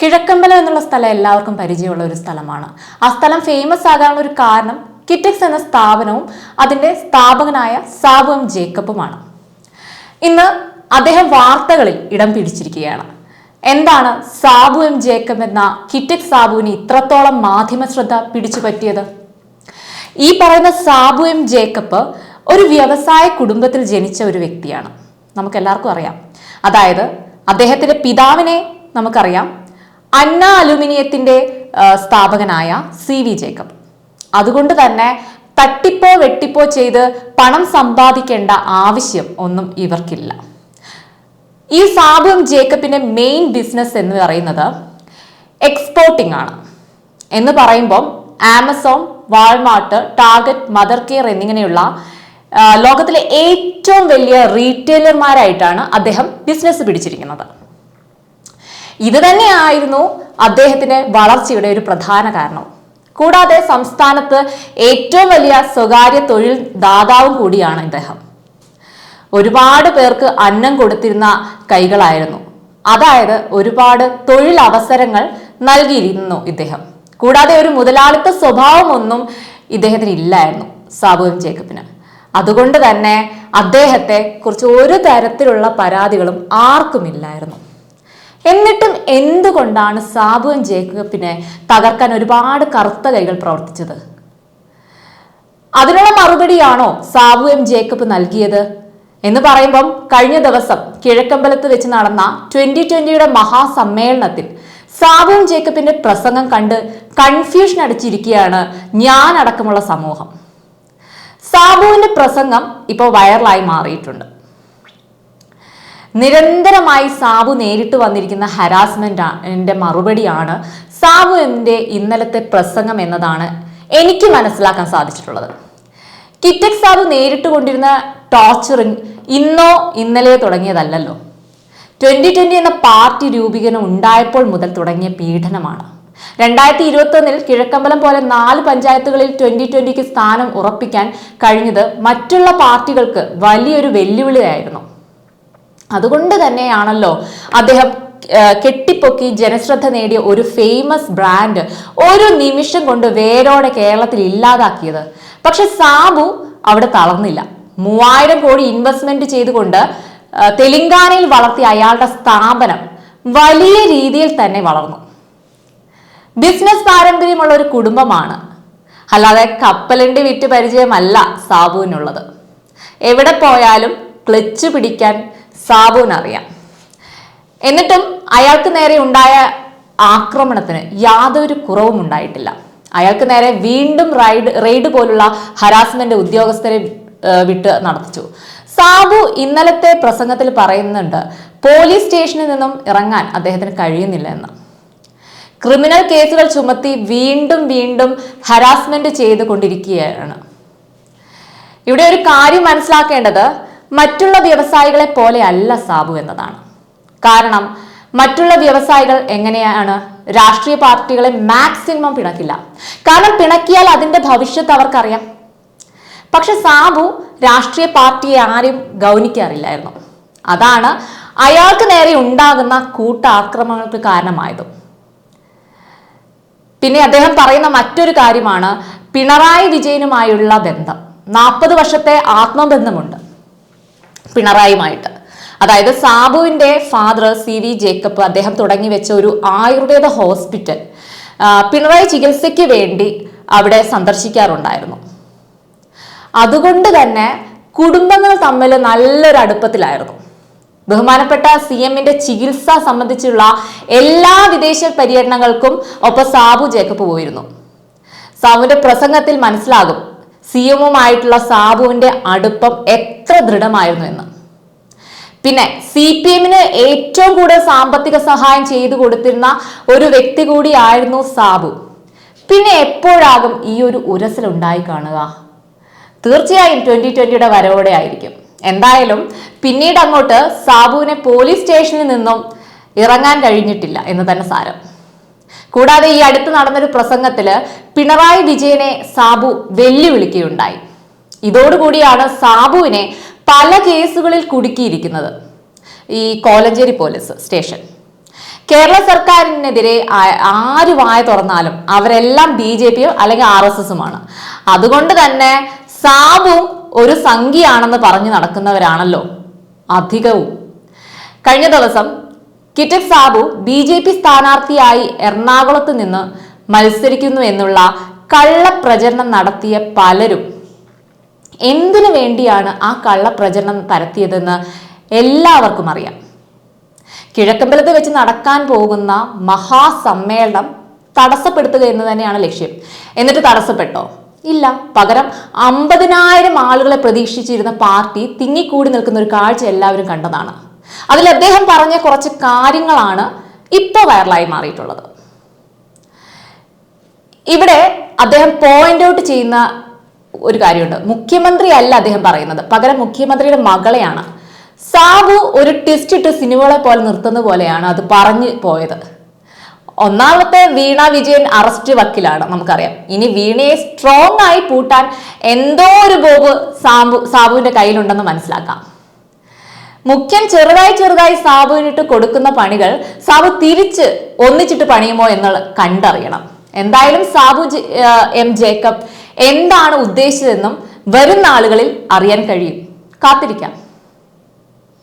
കിഴക്കമ്പലം എന്നുള്ള സ്ഥലം എല്ലാവർക്കും പരിചയമുള്ള ഒരു സ്ഥലമാണ്. ആ സ്ഥലം ഫേമസ് ആകാനുള്ള ഒരു കാരണം കിറ്റക്സ് എന്ന സ്ഥാപനവും അതിന്റെ സ്ഥാപകനായ സാബു എം ജേക്കബുമാണ്. ഇന്ന് അദ്ദേഹം വാർത്തകളിൽ ഇടം പിടിച്ചിരിക്കുകയാണ്. എന്താണ് സാബു എം ജേക്കബ് എന്ന കിറ്റക്സ് സാബുവിന് ഇത്രത്തോളം മാധ്യമ ശ്രദ്ധ പിടിച്ചു പറ്റിയത്? ഈ പറയുന്ന സാബു എം ജേക്കബ് ഒരു വ്യവസായ കുടുംബത്തിൽ ജനിച്ച ഒരു വ്യക്തിയാണ്. നമുക്കെല്ലാവർക്കും അറിയാം. അതായത് അദ്ദേഹത്തിന്റെ പിതാവിനെ നമുക്കറിയാം. അന്ന അലുമിനിയത്തിന്റെ സ്ഥാപകനായ സി വി ജേക്കബ്. അതുകൊണ്ട് തന്നെ തട്ടിപ്പോ വെട്ടിപ്പോ ചെയ്ത് പണം സമ്പാദിക്കേണ്ട ആവശ്യം ഒന്നും ഇവർക്കില്ല. ഈ സാബു എം ജേക്കബിന്റെ മെയിൻ ബിസിനസ് എന്ന് പറയുന്നത് എക്സ്പോർട്ടിംഗ് ആണ്. എന്ന് പറയുമ്പോൾ Amazon Walmart Target Mothercare എന്നിങ്ങനെയുള്ള ലോകത്തിലെ ഏറ്റവും വലിയ റീറ്റെയിലർമാരായിട്ടാണ് അദ്ദേഹം ബിസിനസ് പിടിച്ചിരിക്കുന്നത്. ഇത് തന്നെയായിരുന്നു അദ്ദേഹത്തിന്റെ വളർച്ചയുടെ ഒരു പ്രധാന കാരണം. കൂടാതെ സംസ്ഥാനത്ത് ഏറ്റവും വലിയ സ്വകാര്യ തൊഴിൽ ദാതാവും കൂടിയാണ് ഇദ്ദേഹം. ഒരുപാട് പേർക്ക് അന്നം കൊടുത്തിരുന്ന കൈകളായിരുന്നു. അതായത് ഒരുപാട് തൊഴിലവസരങ്ങൾ നൽകിയിരുന്നു ഇദ്ദേഹം. കൂടാതെ ഒരു മുതലാളിത്ത സ്വഭാവമൊന്നും ഇദ്ദേഹത്തിന് ഇല്ലായിരുന്നു സാബു എം ജേക്കബിന്. അതുകൊണ്ട് തന്നെ അദ്ദേഹത്തെ കുറിച്ച് ഒരു തരത്തിലുള്ള പരാതികളും ആർക്കുമില്ലായിരുന്നു എന്നിട്ടും എന്തുകൊണ്ടാണ് സാബു എം ജേക്കബിനെ തകർക്കാൻ ഒരുപാട് കറുത്ത കൈകൾ പ്രവർത്തിച്ചത്? അതിനുള്ള മറുപടിയാണോ സാബു എം ജേക്കബ് നൽകിയത്? എന്ന് പറയുമ്പം കഴിഞ്ഞ ദിവസം കിഴക്കമ്പലത്ത് വെച്ച് നടന്ന ട്വന്റി ട്വന്റിയുടെ മഹാസമ്മേളനത്തിൽ സാബു എം ജേക്കബിന്റെ പ്രസംഗം കണ്ട് കൺഫ്യൂഷൻ അടിച്ചിരിക്കുകയാണ് ഞാൻ അടക്കമുള്ള സമൂഹം. സാബുവിന്റെ പ്രസംഗം ഇപ്പോൾ വൈറലായി മാറിയിട്ടുണ്ട്. നിരന്തരമായി സാബു നേരിട്ട് വന്നിരിക്കുന്ന ഹരാസ്മെന്റിന്റെ മറുപടിയാണ് സാബു എന്റെ ഇന്നലത്തെ പ്രസംഗം എന്നതാണ് എനിക്ക് മനസ്സിലാക്കാൻ സാധിച്ചിട്ടുള്ളത്. കിറ്റക് സാബു നേരിട്ട് കൊണ്ടിരുന്ന ടോർച്ചറിങ് ഇന്നോ ഇന്നലെ തുടങ്ങിയതല്ലല്ലോ. ട്വന്റി ട്വന്റി എന്ന പാർട്ടി രൂപീകരണം ഉണ്ടായപ്പോൾ മുതൽ തുടങ്ങിയ പീഡനമാണ്. രണ്ടായിരത്തി ഇരുപത്തി ഒന്നിൽ കിഴക്കമ്പലം പോലെ നാല് പഞ്ചായത്തുകളിൽ ട്വന്റി ട്വന്റിക്ക് സ്ഥാനം ഉറപ്പിക്കാൻ കഴിഞ്ഞത് മറ്റുള്ള പാർട്ടികൾക്ക് വലിയൊരു വെല്ലുവിളിയായിരുന്നു. അതുകൊണ്ട് തന്നെയാണല്ലോ അദ്ദേഹം കെട്ടിപ്പൊക്കി ജനശ്രദ്ധ നേടിയ ഒരു ഫേമസ് ബ്രാൻഡ് ഒരു നിമിഷം കൊണ്ട് വേരോടെ കേരളത്തിൽ ഇല്ലാതാക്കിയത്. പക്ഷെ സാബു അവിടെ തളർന്നില്ല. മൂവായിരം കോടി ഇൻവെസ്റ്റ്മെന്റ് ചെയ്തുകൊണ്ട് തെലങ്കാനയിൽ വളർത്തിയ അയാളുടെ സ്ഥാപനം വലിയ രീതിയിൽ തന്നെ വളർന്നു. ബിസിനസ് പാരമ്പര്യമുള്ള ഒരു കുടുംബമാണ്. അല്ലാതെ കപ്പലിന്റെ വിറ്റ് പരിചയമല്ല സാബുവിനുള്ളത്. എവിടെ പോയാലും ക്ലച്ച് പിടിക്കാൻ സാബുവിനറിയാം. എന്നിട്ടും അയാൾക്ക് നേരെ ഉണ്ടായ ആക്രമണത്തിന് യാതൊരു കുറവും ഉണ്ടായിട്ടില്ല. അയാൾക്ക് നേരെ വീണ്ടും റൈഡ് റെയ്ഡ് പോലുള്ള ഹരാസ്മെന്റ് ഉദ്യോഗസ്ഥരെ വിട്ട് നടത്തിച്ചു. സാബു ഇന്നലത്തെ പ്രസംഗത്തിൽ പറയുന്നുണ്ട് പോലീസ് സ്റ്റേഷനിൽ നിന്നും ഇറങ്ങാൻ അദ്ദേഹത്തിന് കഴിയുന്നില്ല എന്ന്. ക്രിമിനൽ കേസുകൾ ചുമത്തി വീണ്ടും വീണ്ടും ഹരാസ്മെന്റ് ചെയ്തുകൊണ്ടിരിക്കുകയാണ്. ഇവിടെ ഒരു കാര്യം മനസ്സിലാക്കേണ്ടത് മറ്റുള്ള വ്യവസായികളെ പോലെ അല്ല സാബു എന്നതാണ്. കാരണം മറ്റുള്ള വ്യവസായികൾ എങ്ങനെയാണ് രാഷ്ട്രീയ പാർട്ടികളെ മാക്സിമം പിണക്കില്ല. കാരണം പിണക്കിയാൽ അതിന്റെ ഭവിഷ്യത്ത് അവർക്കറിയാം. പക്ഷെ സാബു രാഷ്ട്രീയ പാർട്ടിയെ ആരും ഗൗനിക്കാറില്ലായിരുന്നു. അതാണ് അയാൾക്ക് നേരെ ഉണ്ടാകുന്ന കൂട്ടാക്രമണങ്ങൾക്ക് കാരണമായതും. പിന്നെ അദ്ദേഹം പറയുന്ന മറ്റൊരു കാര്യമാണ് പിണറായി വിജയനുമായുള്ള ബന്ധം. നാൽപ്പത് വർഷത്തെ ആത്മബന്ധമുണ്ട്. പിണറായിയുമായിട്ട്. അതായത് സാബുവിന്റെ ഫാദർ സി വി ജേക്കബ് അദ്ദേഹം തുടങ്ങി വെച്ച ഒരു ആയുർവേദ ഹോസ്പിറ്റൽ പിണറായി ചികിത്സയ്ക്ക് വേണ്ടി അവിടെ സന്ദർശിക്കാറുണ്ടായിരുന്നു. അതുകൊണ്ട് തന്നെ കുടുംബങ്ങൾ തമ്മിൽ നല്ലൊരു അടുപ്പത്തിലായിരുന്നു. ബഹുമാനപ്പെട്ട സി എമ്മിന്റെ ചികിത്സ സംബന്ധിച്ചുള്ള എല്ലാ വിദേശ പര്യടനങ്ങൾക്കും ഒപ്പം സാബു ജേക്കബ് പോയിരുന്നു. സാബുവിന്റെ പ്രസംഗത്തിൽ മനസ്സിലാകും സി എമ്മുമായിട്ടുള്ള സാബുവിന്റെ അടുപ്പം എത്ര ദൃഢമായിരുന്നു എന്ന്. പിന്നെ സി പി എമ്മിന് ഏറ്റവും കൂടുതൽ സാമ്പത്തിക സഹായം ചെയ്തു കൊടുത്തിരുന്ന ഒരു വ്യക്തി കൂടിയായിരുന്നു സാബു. പിന്നെ എപ്പോഴാകും ഈ ഒരു ഉരസൽ ഉണ്ടായി കാണുക? തീർച്ചയായും ട്വന്റി ട്വന്റിയുടെ വരവോടെ ആയിരിക്കും. എന്തായാലും പിന്നീട് അങ്ങോട്ട് സാബുവിനെ പോലീസ് സ്റ്റേഷനിൽ നിന്നും ഇറങ്ങാൻ കഴിഞ്ഞിട്ടില്ല എന്ന് തന്നെ സാരം. കൂടാതെ ഈ അടുത്ത് നടന്നൊരു പ്രസംഗത്തിൽ പിണറായി വിജയനെ സാബു വെല്ലുവിളിക്കുകയുണ്ടായി. ഇതോടുകൂടിയാണ് സാബുവിനെ പല കേസുകളിൽ കുടുക്കിയിരിക്കുന്നത്. ഈ കോലഞ്ചേരി പോലീസ് സ്റ്റേഷൻ. കേരള സർക്കാരിനെതിരെ ആര് വായ തുറന്നാലും അവരെല്ലാം ബി ജെ പിയോ അല്ലെങ്കിൽ ആർ എസ് എസുമാണ്. അതുകൊണ്ട് തന്നെ സാബും ഒരു സംഖ്യയാണെന്ന് പറഞ്ഞു നടക്കുന്നവരാണല്ലോ അധികവും. കഴിഞ്ഞ ദിവസം Kitex Sabu B J P സ്ഥാനാർത്ഥിയായി എറണാകുളത്ത് നിന്ന് മത്സരിക്കുന്നു എന്നുള്ള കള്ളപ്രചരണം നടത്തിയ പലരും. എന്തിനു വേണ്ടിയാണ് ആ കള്ളപ്രചരണം പരത്തിയതെന്ന് എല്ലാവർക്കും അറിയാം. കിഴക്കമ്പലത്ത് വെച്ച് നടക്കാൻ പോകുന്ന മഹാസമ്മേളനം തടസ്സപ്പെടുത്തുക എന്ന് തന്നെയാണ് ലക്ഷ്യം. എന്നിട്ട് തടസ്സപ്പെട്ടോ? ഇല്ല. പകരം അമ്പതിനായിരം ആളുകളെ പ്രതീക്ഷിച്ചിരുന്ന പാർട്ടി തിങ്ങിക്കൂടി നിൽക്കുന്ന ഒരു കാഴ്ച എല്ലാവരും കണ്ടതാണ്. അതിൽ അദ്ദേഹം പറഞ്ഞ കുറച്ച് കാര്യങ്ങളാണ് ഇപ്പോൾ വൈറലായി മാറിയിട്ടുള്ളത്. ഇവിടെ അദ്ദേഹം പോയിന്റ് ഔട്ട് ചെയ്യുന്ന ഒരു കാര്യമുണ്ട്. മുഖ്യമന്ത്രി അല്ല അദ്ദേഹം പറയുന്നത്. പകരം മുഖ്യമന്ത്രിയുടെ മകളെയാണ്. സാബു ഒരു ട്വിസ്റ്റ് ഇട്ട് സിനിമകളെ പോലെ നിർത്തുന്ന പോലെയാണ് അത് പറഞ്ഞു പോയത്. ഒന്നാമത്തെ വീണ വിജയൻ അറസ്റ്റ് വക്കിലാണ് നമുക്കറിയാം. ഇനി വീണയെ സ്ട്രോങ് ആയി പൂട്ടാൻ എന്തോ ഒരു ബോബ് സാബു സാബുവിന്റെ കയ്യിലുണ്ടെന്ന് മനസ്സിലാക്കാം. മുഖ്യൻ ചെറുതായി ചെറുതായി സാബുവിനിട്ട് കൊടുക്കുന്ന പണികൾ സാബു തിരിച്ച് ഒന്നിച്ചിട്ട് പണിയുമോ എന്ന് കണ്ടറിയണം. എന്തായാലും സാബു എം ജേക്കബ് എന്താണ് ഉദ്ദേശിച്ചതെന്നും വരും നാളുകളിൽ അറിയാൻ കഴിയും. കാത്തിരിക്കാം.